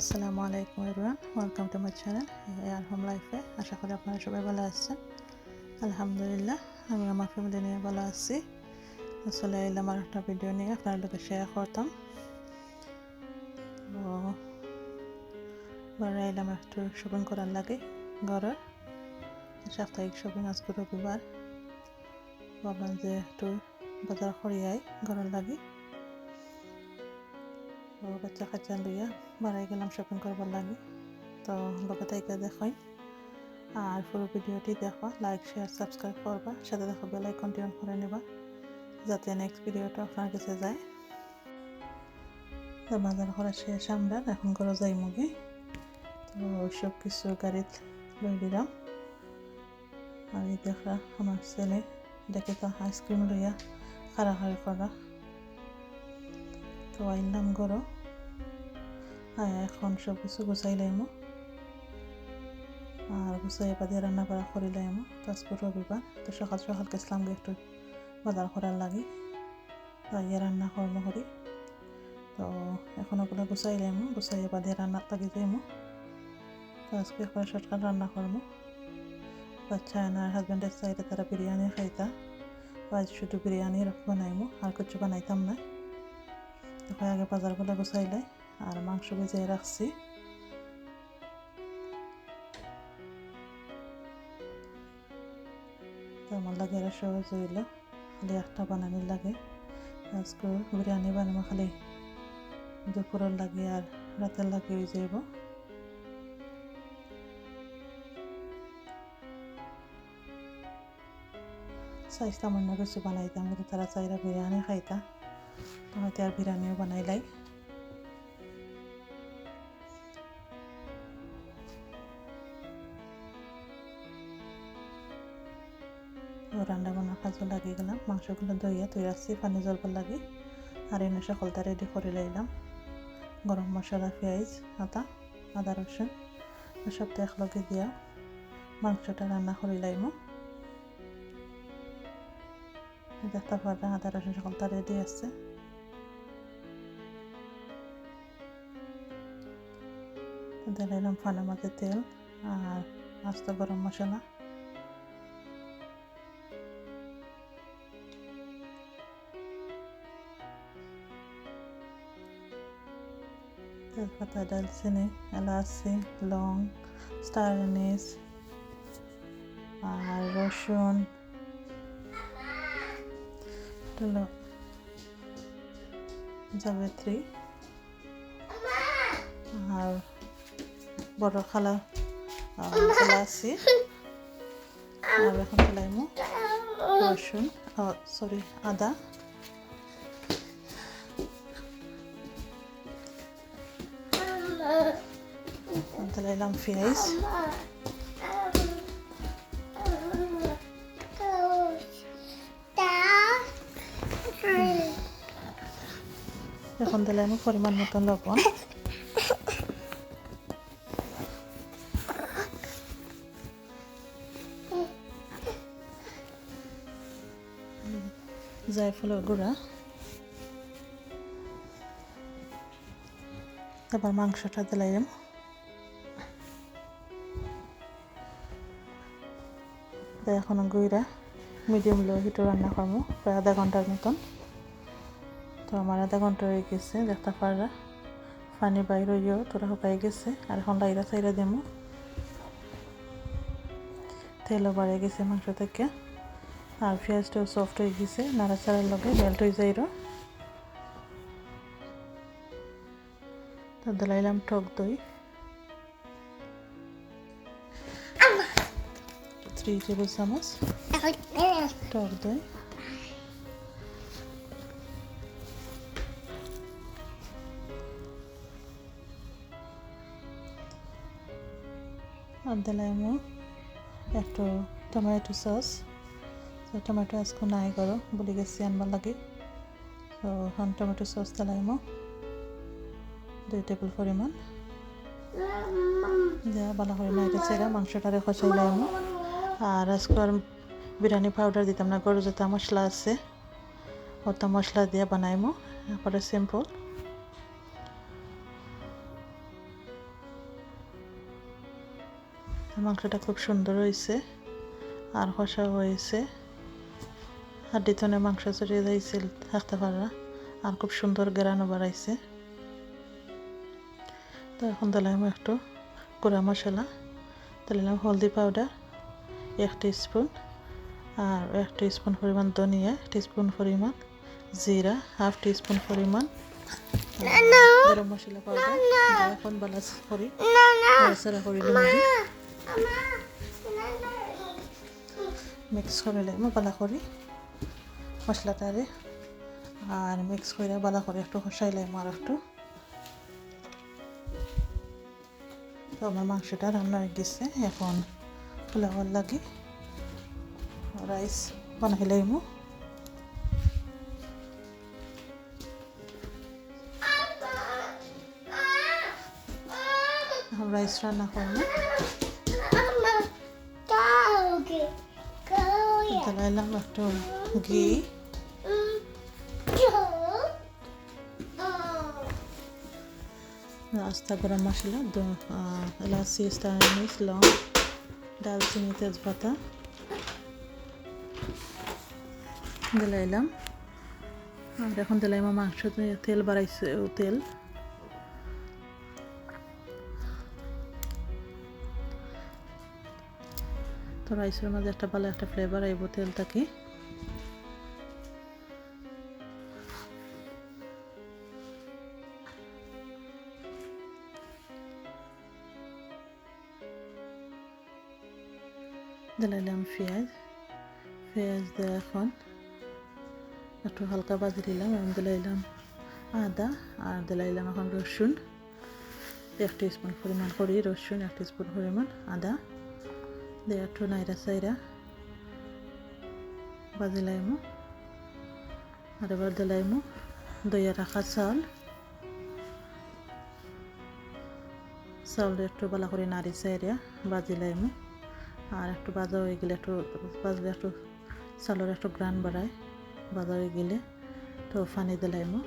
আসসালামু আলাইকুম everyone welcome to my channel air home লাইফে আশা করি আপনারা সবাই ভালো আছেন। আলহামদুলিল্লাহ, আমি আমার ফ্যামিলি নিয়ে ভালো আছি। চলে এলাম আর একটা ভিডিও নিয়ে আপনার লোকে শেয়ার করতাম। তো, ঘরে এলাম একটু শপিং করার লাগে ঘরের সাপ্তাহিক শপিং আজকে রবিবার। ভাবলাম যে একটু বাজার করিয়াই ঘরের লাগে। তো বাচ্চা কাচ্চা লইয়া বাড়াই গেলাম শপিং করবার লাগে। তো লগে তাইকে দেখাই। আর পুরো ভিডিওটি দেখবা লাইক শেয়ার সাবস্ক্রাইব করবা। সাথে দেখো বেল আইকনটি অন করে নেবা, যাতে নেক্সট ভিডিওটা আপনার কাছে যায়। তো বাজার করা শেষ, আমরা এখন করে যাই মুগে। তো সব কিছু গাড়িত লই দিলাম। আর এই দেখা, আমার ছেলে দেখে তো আইসক্রিম লইয়া খাড়াখাড়ি করা তো আইলাম গরো এখন সব কিছু গুছাই লাইমো। আর গুছাই পাতি রান্না করা করি লাইমো। তো আজকে রবিবার, তো সকাল সকাল গেছিলাম একটু বাজার করার লাগি। ইয়ে রান্না কর্ম করি। তো এখন ওগুলো গুছাই লাইমো গুছাই বাদে রান্নার লাগি যাইমো তো আজকে করে শর্টকাট রান্না করব বাচ্চা এনার হাজব্যান্ডের চাইতে তারা বিরিয়ানি খাইতা। আজ শুধু বিরিয়ানি বানাইমো আর কিছু বানাইতাম না। আগে বাজারগুলো গুছাইলে আর মাংস ভেজে রাখছি। আমার লাগে এরা সহজ হইল খালি একটা বানানির লাগে। আজকে বিরিয়ানি বানাবো খালি দুপুরের লাগে আর রাতের লাগে হয়ে যাইব চাইছিলাম অন্য কিছু বানাইতাম, কিন্তু তারা চাইরা বিরিয়ানি খাইতা। তো হয়তো আর বিরিয়ানিও বানাইলাই রান্না বান্না কাজও লাগি গেলাম। মাংসগুলো দইয়া তুই আসছি, পানি জলবার লাগি আর এনে সকলটা রেডি করে লাইলাম। গরম মশলা, পেঁয়াজ, আদা আদা রসুন সবটা একলগে দিয়া মাংসটা রান্না করে লাইমো। দেখতে আদা, রসুন সকলটা রেডি আছে দিলাম ফানা মাঝে তেল আর আস্ত গরম মশলা। তেজপাতা দালচিনি এলাচি লং স্টার এনিস আর রসুন। হলো জাবেত্রী আর বড় খালা এলাচি আর এখন ফেলাইমু রসুন সরি আদা। দিলাম পেঁয়াজ এখন দিলাম পরিমাণ মতন লবণ জায়ফলের গুঁড়া তারপর মাংসটা দিলাম এখন গুইরা মিডিয়াম লো হিটে রান্না করব প্রায় আধা ঘণ্টার মতন। তো আমার আধা ঘণ্টা হয়ে গেছে, দেখতে পারা পানি বাইর হইও, তোরা শুকাই গেছে, আর এখন লাইরা চাইরা দেবো তেলও বাড়ে গেছে মাংস থেকে। আর পেঁয়াজটাও সফট হয়ে গেছে, নাড়াচাড়ার লগে মেল্ট হয়ে যাইর। তো দিলাইলাম টক দই। থ্রি টেবিল চামচ টক দই। আর দিলাম একটু টমেটো সস তো টমেটো আজকে নাই করো, বলি গেছি আনবার লাগে। তো এখন টমেটো সস দিলাম দুই টেবিল পরিমাণ। যা ভালো করে মাংসটারে খসাইলাম আর আজকে আর বিরিয়ানি পাউডার দিতাম না গরু যেটা মশলা আছে ওটা মশলা দিয়ে বানাইমো। পরে সিম্পল মাংসটা খুব সুন্দর হয়েছে আর কষা হয়েছে আর হাড্ডিতনে মাংস চড়িয়ে যাইছিল থাকতে পারা আর খুব সুন্দর গেরানো বাড়াইছে। তো এখন দিলাম একটু গুঁড়া মশলা দিলাম হলদি পাউডার এক স্পুন আর এক স্পুন পরিমাণ ধনিয়া স্পুন পরিমাণ জিরা হাফ স্পুন পরিমাণ গরম মশলা পাউডার এখন বালাস করি নাড়াচাড়া করি মিক্স করে লাইম বালা করি মশলাটারে আর মিক্স করে বালা করে একটু কষাই লাইম আর একটু তো আমার মাংসটা রান্না হয়ে গেছে। এখন পোলাওয়ার লাগে। রাইস বানাই এখন রাইস রান্না করব। দিলাইলাম একটু ঘি। আস্তা গরম মশলা এলাচি স্টার লং দালচিনি তেজপাতা দিলাইলাম আর এখন দিলাইম মাংস তেল বাড়াইছে তেল। তো রাইসের মাঝে একটা ভালো একটা ফ্লেভার আইব তেল থাকে দিলাইলাম পেঁয়াজ পেঁয়াজ দিয়ে এখন। একটু হালকা বাজি দিলাম এবং দিলাইলাম আদা আর দিলাইলাম এখন রসুন। এক স্পুন পরিমাণ করি, রসুন এক স্পুন পরিমাণ আদা। দিয়ে একটু নাইরা সাইরা বাজি লাইমু। আর এবার দিলাইমু দইয়া রাখা চাল। চাউল একটু ভালো করে নাড়ি সাইরা বাজি লাইমু। আর একটু বাজা হয়ে গেলে একটু বাজলে একটু চালের একটু গ্রান বাড়ায়, বাজা হয়ে গেলে তো ফানি দিলাইমু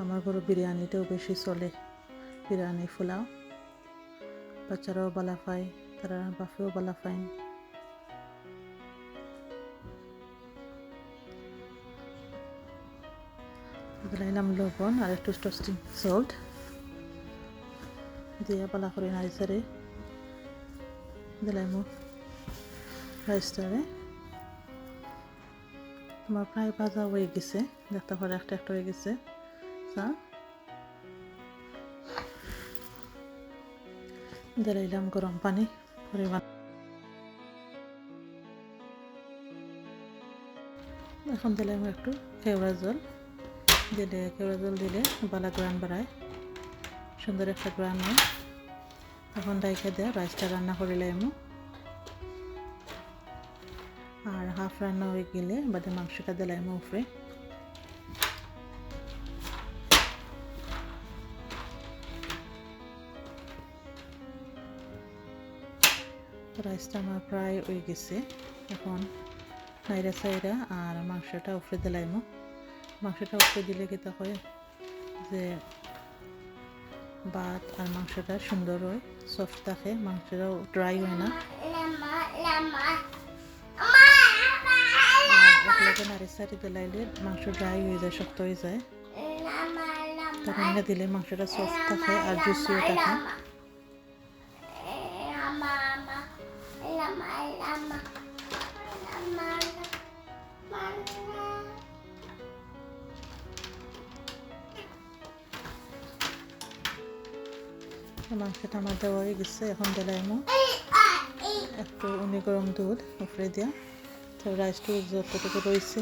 আমার ঘরে বিরিয়ানিটাও বেশি চলে, বিরিয়ানি পোলাও। বাচ্চারাও বালা পায়, তারা বাপেও বালা পায়। দিলাইলাম লবণ আর একটু টস্টিং সল্ট দিয়ে বালা করে নাড়ি সারে দিলাইমু রাইসটারে তোমার প্রায় ভাজা হয়ে গেছে দেখতে পারে একটা একটা হয়ে গেছে চা দিলাইলাম গরম পানি পরিমাণ এখন দিলাম একটু কেওড়া জল দিলে কেওড়া জল দিলে বালা গ্রান বাড়ায় সুন্দর একটা গ্রান হয় এখন ডাইকে দেওয়া রাইসটা রান্না করে করিলাম আর হাফ রান্না হয়ে গেলে বাদে মাংসটা দিলাম উপরে। রাইসটা আমার প্রায় হয়ে গেছে। এখন নাইরা সাইরা আর মাংসটা উপরে দিলাইম মাংসটা উপরে দিলে কি হয় যে ভাত আর মাংসটা সুন্দর হয়। সফট থাকে, মাংসটাও ড্রাই হয় না। নাড়ি সারি দিলাইলে মাংস ড্রাই হয়ে যায়, শক্ত হয়ে যায়। তখন দিলে মাংসটা সফট থাকে আর জুসিও থাকে। মাংসটা আমার দেওয়া হয়ে গেছে এখন দিলাইমো একটু উনি গরম দুধ উপরে দিয়া, তো রাইসটু যতটুকু রয়েছে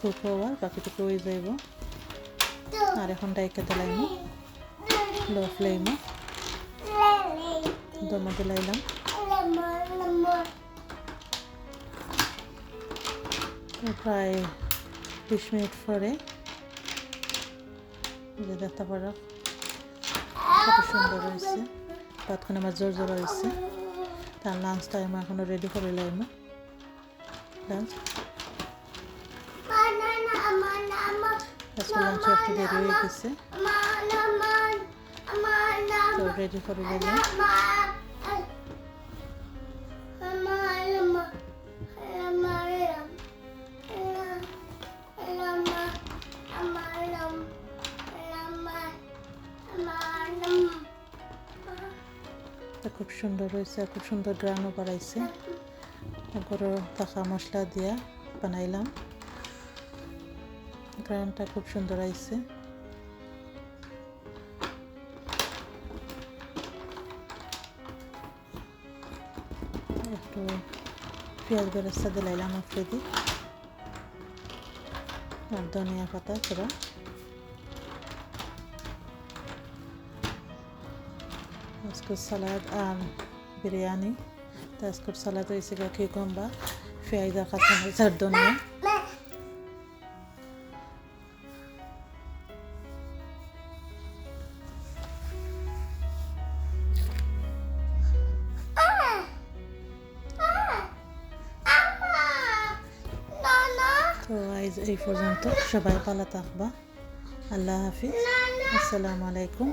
কুক হওয়ার বাকিটুকু হয়ে যাইব। আর এখন ডাইকে দিলাইমো লো ফ্লেমে দমা দিলাইলাম। প্রায় বিশ মিনিট পরে দেখতে পারো। কত সুন্দর রয়েছে ভাতখানে আমার জোর জোর রয়েছে তার লাঞ্চ টাইম এখনও রেডি করে লাইম লাঞ্চ আজকে লাঞ্চ একটু দেরি হয়ে গেছে। রেডি করে দিলাম সুন্দর হয়েছে, খুব সুন্দর গ্রানও বাড়াইছে গরু থাকা মশলা দিয়া বানাইলাম। গ্রানটা খুব সুন্দর আইছে। একটু পেঁয়াজ বেরেস্তা দিলাইলাম উপরে আর ধনিয়া পাতা পুরা। আজকের সালাদ আর বিরিয়ানি তো আজকের সালাদ হয়েছে গা কিউকাম্বা পেঁয়াজ আর কাঁচামরিচ আর ধনিয়া তো আজ এই পর্যন্ত সবাই ভালো থাকবা আল্লাহ হাফিজ আসসালামু আলাইকুম